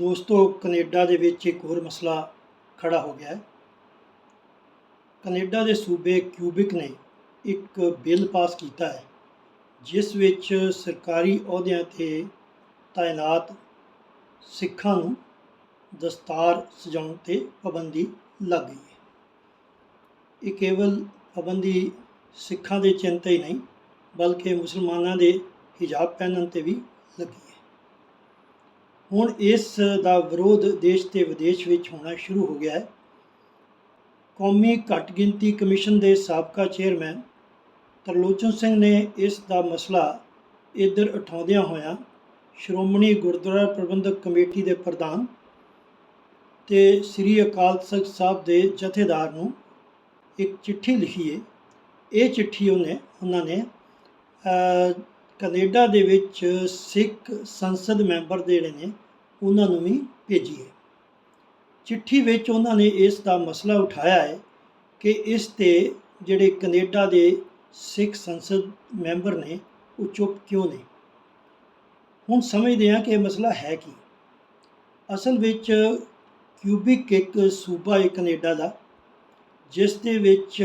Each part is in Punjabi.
ਦੋਸਤੋ, ਕੈਨੇਡਾ ਦੇ ਵਿੱਚ ਇੱਕ ਹੋਰ ਮਸਲਾ ਖੜਾ ਹੋ ਗਿਆ ਹੈ। ਕੈਨੇਡਾ ਦੇ ਸੂਬੇ ਕਿਊਬਿਕ ਨੇ ਇੱਕ ਬਿੱਲ ਪਾਸ ਕੀਤਾ ਹੈ, ਜਿਸ ਵਿੱਚ ਸਰਕਾਰੀ ਅਹੁਦਿਆਂ ਤੇ ਤਾਇਨਾਤ ਸਿੱਖਾਂ ਨੂੰ ਦਸਤਾਰ ਸਜਾਉਣ ਤੇ ਪਾਬੰਦੀ ਲੱਗ ਗਈ ਹੈ। ਇਹ ਕੇਵਲ ਪਾਬੰਦੀ ਸਿੱਖਾਂ ਦੇ ਚਿੰਨ ਹੀ ਨਹੀਂ, ਬਲਕਿ ਮੁਸਲਮਾਨਾਂ ਦੇ ਹਿਜਾਬ ਪਹਿਨਣ ਤੇ ਵੀ ਲੱਗੀ ਹੁਣ ਇਸ ਦਾ ਵਿਰੋਧ ਦੇਸ਼ ਤੇ ਵਿਦੇਸ਼ ਵਿੱਚ ਹੋਣਾ ਸ਼ੁਰੂ ਹੋ ਗਿਆ ਹੈ। ਕੌਮੀ ਘੱਟ ਗਿਣਤੀ ਕਮਿਸ਼ਨ ਦੇ ਸਾਬਕਾ ਚੇਅਰਮੈਨ ਤਰਲੋਚਨ ਸਿੰਘ ਨੇ ਇਸ ਦਾ ਮਸਲਾ ਇੱਧਰ ਉਠਾਉਂਦਿਆਂ ਹੋਇਆਂ ਸ਼੍ਰੋਮਣੀ ਗੁਰਦੁਆਰਾ ਪ੍ਰਬੰਧਕ ਕਮੇਟੀ ਦੇ ਪ੍ਰਧਾਨ ਤੇ ਸ੍ਰੀ ਅਕਾਲ ਤਖਤ ਸਾਹਿਬ ਦੇ ਜਥੇਦਾਰ ਨੂੰ ਇੱਕ ਚਿੱਠੀ ਲਿਖੀ ਹੈ। ਇਹ ਚਿੱਠੀ ਉਹਨੇ ਉਹਨਾਂ ਨੇ ਕੈਨੇਡਾ ਦੇ ਵਿੱਚ ਸਿੱਖ ਸੰਸਦ ਮੈਂਬਰ ਜਿਹੜੇ ਨੇ, ਉਹਨਾਂ ਨੂੰ ਵੀ ਭੇਜੀ ਹੈ। ਚਿੱਠੀ ਵਿੱਚ ਉਹਨਾਂ ਨੇ ਇਸ ਦਾ ਮਸਲਾ ਉਠਾਇਆ ਹੈ ਕਿ ਇਸ ਤੇ ਜਿਹੜੇ ਕੈਨੇਡਾ ਦੇ ਸਿੱਖ ਸੰਸਦ ਮੈਂਬਰ ਨੇ, ਉਹ ਚੁੱਪ ਕਿਉਂ ਨੇ? ਹੁਣ ਸਮਝਦੇ ਹਾਂ ਕਿ ਇਹ ਮਸਲਾ ਹੈ ਕੀ। ਅਸਲ ਵਿੱਚ ਕਿਊਬਿਕ ਇੱਕ ਸੂਬਾ ਹੈ ਕੈਨੇਡਾ ਦਾ, ਜਿਸ ਦੇ ਵਿੱਚ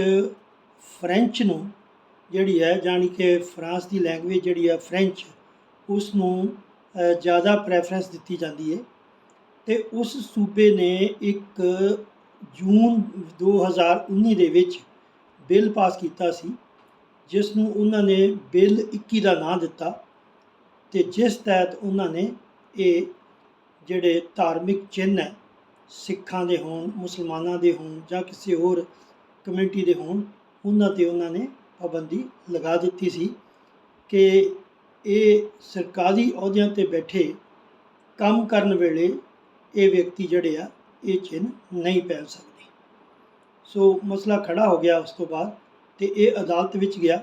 ਫ੍ਰੈਂਚ ਨੂੰ ਜਿਹੜੀ ਹੈ, ਜਾਣੀ ਕਿ ਫਰਾਂਸ ਦੀ ਲੈਂਗੁਏਜ ਜਿਹੜੀ ਹੈ ਫ੍ਰੈਂਚ ਉਸ ਨੂੰ ਜ਼ਿਆਦਾ ਪ੍ਰੈਫਰੈਂਸ ਦਿੱਤੀ ਜਾਂਦੀ ਹੈ। ਤੇ ਉਸ ਸੂਬੇ ਨੇ ਇੱਕ ਜੂਨ 2019 ਦੇ ਵਿੱਚ ਬਿੱਲ ਪਾਸ ਕੀਤਾ ਸੀ ਜਿਸ ਨੂੰ ਉਹਨਾਂ ਨੇ ਬਿੱਲ 21 ਦਾ ਨਾਂ ਦਿੱਤਾ ਤੇ ਜਿਸ ਤਹਿਤ ਉਹਨਾਂ ਨੇ ਇਹ ਜਿਹੜੇ ਧਾਰਮਿਕ ਚਿੰਨ੍ਹ ਹੈ, ਸਿੱਖਾਂ ਦੇ ਹੋਣ, ਮੁਸਲਮਾਨਾਂ ਦੇ ਹੋਣ ਜਾਂ ਕਿਸੇ ਹੋਰ ਕਮਿਊਨਿਟੀ ਦੇ ਹੋਣ, ਉਹਨਾਂ ਤੇ ਉਹਨਾਂ ਨੇ ਪਾਬੰਦੀ ਲਗਾ ਦਿੱਤੀ ਸੀ ਕਿ ਇਹ ਸਰਕਾਰੀ ਅਹੁਦਿਆਂ ਤੇ ਬੈਠੇ ਕੰਮ ਕਰਨ ਵੇਲੇ ਇਹ ਵਿਅਕਤੀ ਜਿਹੜੇ ਆ, ਇਹ ਚਿੰਨ੍ਹ ਨਹੀਂ ਪਹਿਨ ਸਕਦੇ। ਸੋ ਮਸਲਾ ਖੜਾ ਹੋ ਗਿਆ ਉਸ ਤੋਂ ਬਾਅਦ ਤੇ ਇਹ ਅਦਾਲਤ ਵਿੱਚ ਗਿਆ।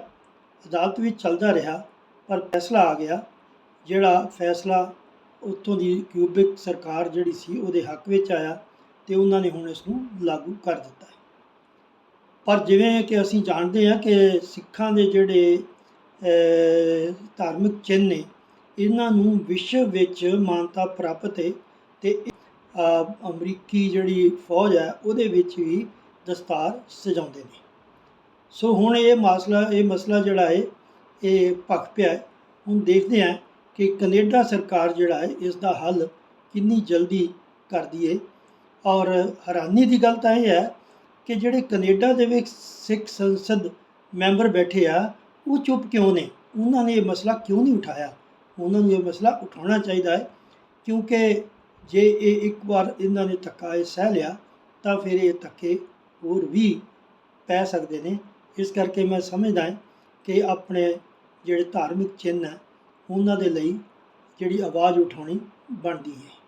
ਅਦਾਲਤ ਵਿੱਚ ਚੱਲਦਾ ਰਿਹਾ, ਪਰ ਫੈਸਲਾ ਆ ਗਿਆ ਜਿਹੜਾ ਫੈਸਲਾ ਉੱਥੋਂ ਦੀ ਕਿਊਬਿਕ ਸਰਕਾਰ ਜਿਹੜੀ ਸੀ ਉਹਦੇ ਹੱਕ ਵਿੱਚ ਆਇਆ ਤੇ ਉਹਨਾਂ ਨੇ ਹੁਣ ਇਸ ਨੂੰ ਲਾਗੂ ਕਰ ਦਿੱਤਾ ਪਰ ਜਿਵੇਂ ਕਿ ਅਸੀਂ ਜਾਣਦੇ ਹਾਂ ਕਿ ਸਿੱਖਾਂ ਦੇ ਜਿਹੜੇ ਧਾਰਮਿਕ ਚਿੰਨ੍ਹ ਨੇ, ਇਹਨਾਂ ਨੂੰ ਵਿਸ਼ਵ ਵਿੱਚ ਮਾਨਤਾ ਪ੍ਰਾਪਤ ਹੈ ਤੇ ਅਮਰੀਕੀ ਜਿਹੜੀ ਫੌਜ ਹੈ ਉਹਦੇ ਵਿੱਚ ਵੀ ਦਸਤਾਰ ਸਜਾਉਂਦੇ ਨੇ। ਸੋ ਹੁਣ ਇਹ ਮਸਲਾ ਇਹ ਮਸਲਾ ਜਿਹੜਾ ਹੈ, ਇਹ ਭਖ ਪਿਆ ਹੁਣ ਦੇਖਦੇ ਹਾਂ ਕਿ ਕੈਨੇਡਾ ਸਰਕਾਰ ਜਿਹੜਾ ਹੈ ਇਸ ਦਾ ਹੱਲ ਕਿੰਨੀ ਜਲਦੀ ਕਰਦੀ ਹੈ। ਔਰ ਹੈਰਾਨੀ ਦੀ ਗੱਲ ਤਾਂ ਇਹ ਹੈ ਕਿ ਜਿਹੜੇ ਕੈਨੇਡਾ ਦੇ ਵਿੱਚ ਸਿੱਖ ਸੰਸਦ ਮੈਂਬਰ ਬੈਠੇ ਆ, ਉਹ ਚੁੱਪ ਕਿਉਂ ਨੇ? ਉਹਨਾਂ ਨੇ ਇਹ ਮਸਲਾ ਕਿਉਂ ਨਹੀਂ ਉਠਾਇਆ? ਉਹਨਾਂ ਨੂੰ ਇਹ ਮਸਲਾ ਉਠਾਉਣਾ ਚਾਹੀਦਾ ਹੈ, ਕਿਉਂਕਿ ਜੇ ਇਹ ਇੱਕ ਵਾਰ ਇਹਨਾਂ ਨੇ ਧੱਕਾ ਇਹ ਸਹਿ ਲਿਆ, ਤਾਂ ਫਿਰ ਇਹ ਧੱਕੇ ਹੋਰ ਵੀ ਪੈ ਸਕਦੇ ਨੇ। ਇਸ ਕਰਕੇ ਮੈਂ ਸਮਝਦਾ ਹਾਂ ਕਿ ਆਪਣੇ ਜਿਹੜੇ ਧਾਰਮਿਕ ਚਿੰਨ੍ਹ ਹੈ ਉਹਨਾਂ ਦੇ ਲਈ ਜਿਹੜੀ ਆਵਾਜ਼ ਉਠਾਉਣੀ ਬਣਦੀ ਹੈ।